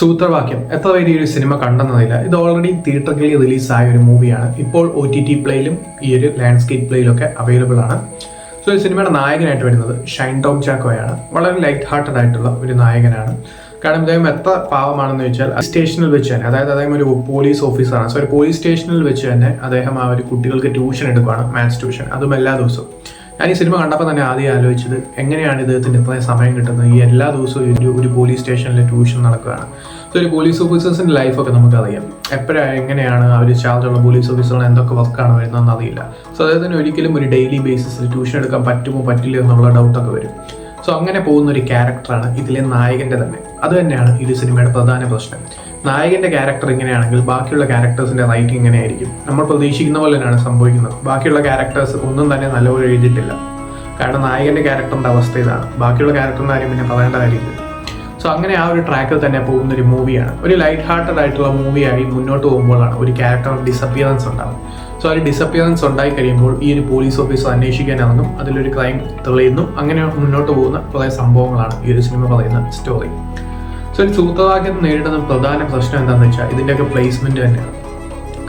സൂത്രവാക്യം. എത്ര പേര് ഈ ഒരു സിനിമ കണ്ടെന്നതില്ല ഇത് ഓൾറെഡി തിയേറ്ററിൽ റിലീസായ ഒരു മൂവിയാണ് ഇപ്പോൾ ഒ ടി ടി പ്ലേയിലും ഈ ഒരു ലാൻഡ്സ്കേപ്പ് പ്ലേയിലൊക്കെ അവൈലബിൾ ആണ്. സോ ഈ സിനിമയുടെ നായകനായിട്ട് വരുന്നത് ഷൈൻ ടോം ചാക്കോയാണ് വളരെ ലൈറ്റ് ഹാർട്ടഡ് ആയിട്ടുള്ള ഒരു നായകനാണ്. കാരണം അദ്ദേഹം എത്ര പാവമാണെന്ന് വെച്ചാൽ സ്റ്റേഷനിൽ വെച്ച് തന്നെ അതായത് അദ്ദേഹം ഒരു പോലീസ് ഓഫീസറാണ് സോ ഒരു പോലീസ് സ്റ്റേഷനിൽ വെച്ച് തന്നെ അദ്ദേഹം ആ ഒരു കുട്ടികൾക്ക് ട്യൂഷൻ എടുക്കുകയാണ് മാത്സ് ട്യൂഷൻ അതും എല്ലാ ദിവസവും. ഞാൻ ഈ സിനിമ കണ്ടപ്പോൾ തന്നെ ആദ്യം ആലോചിച്ചത് എങ്ങനെയാണ് ഇദ്ദേഹത്തിന് ഇത്രയും സമയം കിട്ടുന്നത്? ഈ എല്ലാ ദിവസവും ഒരു ഒരു പോലീസ് സ്റ്റേഷനിൽ ട്യൂഷൻ നടക്കുകയാണ്. സോ ഒരു പോലീസ് ഓഫീസേഴ്സിന്റെ ലൈഫൊക്കെ നമുക്കറിയാം. എപ്പോഴാണ് എങ്ങനെയാണ് അവർ ചാർജുള്ള പോലീസ് ഓഫീസറുകൾ എന്തൊക്കെ വർക്കാണ് വരുന്നതെന്ന് അറിയില്ല. സോ അദ്ദേഹത്തിന് ഒരിക്കലും ഒരു ഡെയിലി ബേസിസിൽ ട്യൂഷൻ എടുക്കാൻ പറ്റുമോ പറ്റില്ല എന്നുള്ള ഡൗട്ടൊക്കെ വരും. സോ അങ്ങനെ പോകുന്ന ഒരു ക്യാരക്ടറാണ് ഇതിലെ നായകന്റെ തന്നെ. അത് തന്നെയാണ് ഈ സിനിമയുടെ പ്രധാന പ്രശ്നം. നായകന്റെ ക്യാരക്ടർ ഇങ്ങനെയാണെങ്കിൽ ബാക്കിയുള്ള ക്യാരക്ടേഴ്സിന്റെ റൈറ്റിംഗ് ഇങ്ങനെയായിരിക്കും. നമ്മൾ പ്രതീക്ഷിക്കുന്ന പോലെ തന്നെയാണ് സംഭവിക്കുന്നത്. ബാക്കിയുള്ള ക്യാരക്ടേഴ്സ് ഒന്നും തന്നെ നല്ലപോലെ എഴുതിയിട്ടില്ല. കാരണം നായകന്റെ ക്യാരക്ടറിന്റെ അവസ്ഥ ഇതാണ്. ബാക്കിയുള്ള ക്യാരക്ടറിന്റെ കാര്യം പിന്നെ പറയേണ്ട കാര്യമില്ല. സോ അങ്ങനെ ആ ഒരു ട്രാക്കിൽ തന്നെ പോകുന്ന ഒരു മൂവിയാണ് ഒരു ലൈറ്റ് ഹാർട്ടഡ് ആയിട്ടുള്ള മൂവിയായി മുന്നോട്ട് പോകുമ്പോഴാണ് ഒരു ക്യാരക്ടർ ഡിസപ്പിയറൻസ് ഉണ്ടാവും സോ ആ ഒരു ഡിസപ്പിയറൻസ് ഉണ്ടായി കഴിയുമ്പോൾ ഈ ഒരു പോലീസ് ഓഫീസർ അന്വേഷിക്കാനാണെന്നും അതിലൊരു ക്രൈം തെളിയുന്നു. അങ്ങനെ മുന്നോട്ട് പോകുന്ന കുറേ സംഭവങ്ങളാണ് ഈ ഒരു സിനിമ പറയുന്ന സ്റ്റോറി സോ ഒരു സൂത്രവാക്യം നേരിടുന്ന പ്രധാന പ്രശ്നം എന്താണെന്ന് വെച്ചാൽ ഇതിന്റെയൊക്കെ പ്ലേസ്മെന്റ് തന്നെയാണ്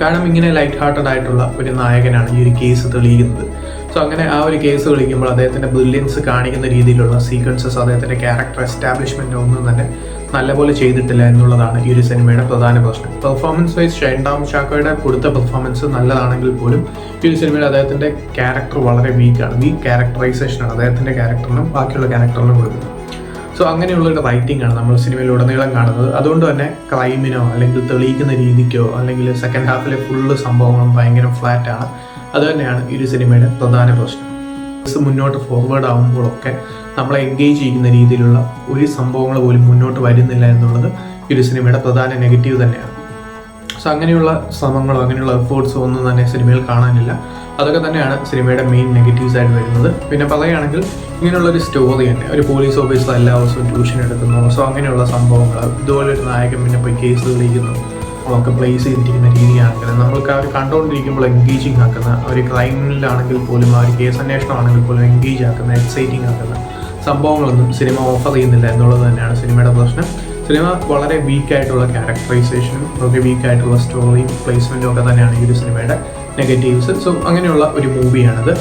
കാരണം ഇങ്ങനെ ലൈറ്റ് ഹാർട്ടഡ് ആയിട്ടുള്ള ഒരു നായകനാണ് ഈ ഒരു കേസ് തെളിയിക്കുന്നത്. സോ അങ്ങനെ ആ ഒരു കേസ് തെളിയിക്കുമ്പോൾ അദ്ദേഹത്തിന്റെ ബ്രില്യൻസ് കാണിക്കുന്ന രീതിയിലുള്ള സീക്വൻസസ് അദ്ദേഹത്തിന്റെ ക്യാരക്ടർ എസ്റ്റാബ്ലിഷ്മെന്റ് ഒന്നും തന്നെ നല്ലപോലെ ചെയ്തിട്ടില്ല എന്നുള്ളതാണ് ഈ ഒരു സിനിമയുടെ പ്രധാന പ്രശ്നം. പെർഫോമൻസ് വൈസ് ഷൈൻഡാം ഷാക്കോയുടെ കൊടുത്ത പെർഫോമൻസ് നല്ലതാണെങ്കിൽ പോലും ഈ ഒരു സിനിമയിൽ അദ്ദേഹത്തിന്റെ ക്യാരക്ടർ വളരെ വീക്കാണ് വീക്ക് ക്യാരക്ടറൈസേഷനാണ് അദ്ദേഹത്തിന്റെ ക്യാരക്ടറിനും ബാക്കിയുള്ള ക്യാരക്ടറിനും കൊടുക്കുന്നത്. സോ അങ്ങനെയുള്ള ഒരു റൈറ്റിംഗ് ആണ് നമ്മൾ സിനിമയിലുടനീളം കാണുന്നത്. അതുകൊണ്ട് തന്നെ ക്രൈമിനോ അല്ലെങ്കിൽ തെളിയിക്കുന്ന രീതിക്കോ അല്ലെങ്കിൽ സെക്കൻഡ് ഹാഫിലെ ഫുള്ള് സംഭവങ്ങളും ഭയങ്കര ഫ്ലാറ്റ് ആണ്. അത് തന്നെയാണ് ഈ ഒരു സിനിമയുടെ പ്രധാന പ്രശ്നം. മുന്നോട്ട് ഫോർവേഡ് ആകുമ്പോഴൊക്കെ നമ്മളെ എൻഗേജ് ചെയ്യുന്ന രീതിയിലുള്ള ഒരു സംഭവങ്ങൾ പോലും മുന്നോട്ട് വരുന്നില്ല എന്നുള്ളത് ഈ ഒരു സിനിമയുടെ പ്രധാന നെഗറ്റീവ് തന്നെയാണ്. സോ അങ്ങനെയുള്ള ശ്രമങ്ങളോ അങ്ങനെയുള്ള എഫേർട്സോ ഒന്നും തന്നെ സിനിമയിൽ കാണാനില്ല. അതൊക്കെ തന്നെയാണ് സിനിമയുടെ മെയിൻ നെഗറ്റീവ്സ് ആയിട്ട് വരുന്നത്. പിന്നെ പറയുകയാണെങ്കിൽ ഇങ്ങനെയുള്ള ഒരു സ്റ്റോറി തന്നെ ഒരു പോലീസ് ഓഫീസർ എല്ലാ ദിവസവും ട്യൂഷൻ എടുക്കുന്നു. സോ അങ്ങനെയുള്ള സംഭവങ്ങൾ ഇതുപോലെ ഒരു നായകൻ പിന്നെ പോയി കേസ് തെളിയിക്കുന്നു. ഒക്കെ പ്ലേസ് ചെയ്തിരിക്കുന്ന രീതിയാണെങ്കിൽ നമ്മൾക്ക് അവർ കണ്ടുകൊണ്ടിരിക്കുമ്പോൾ എൻഗേജിങ് ആക്കുന്ന ഒരു ക്രൈമിലാണെങ്കിൽ പോലും ആ ഒരു കേസ് അന്വേഷണം ആണെങ്കിൽ പോലും എൻഗേജ് ആക്കുന്ന എക്സൈറ്റിംഗ് ആക്കുന്ന സംഭവങ്ങളൊന്നും സിനിമ ഓഫർ ചെയ്യുന്നില്ല എന്നുള്ളത് തന്നെയാണ് സിനിമയുടെ പ്രശ്നം. സിനിമ വളരെ വീക്കായിട്ടുള്ള ക്യാരക്ടറൈസേഷനും വളരെ വീക്കായിട്ടുള്ള സ്റ്റോറിയും പ്ലേസ്മെന്റും ഒക്കെ തന്നെയാണ് ഈ ഒരു സിനിമയുടെ നെഗറ്റീവ്സ് സോ അങ്ങനെയുള്ള ഒരു മൂവിയാണിത്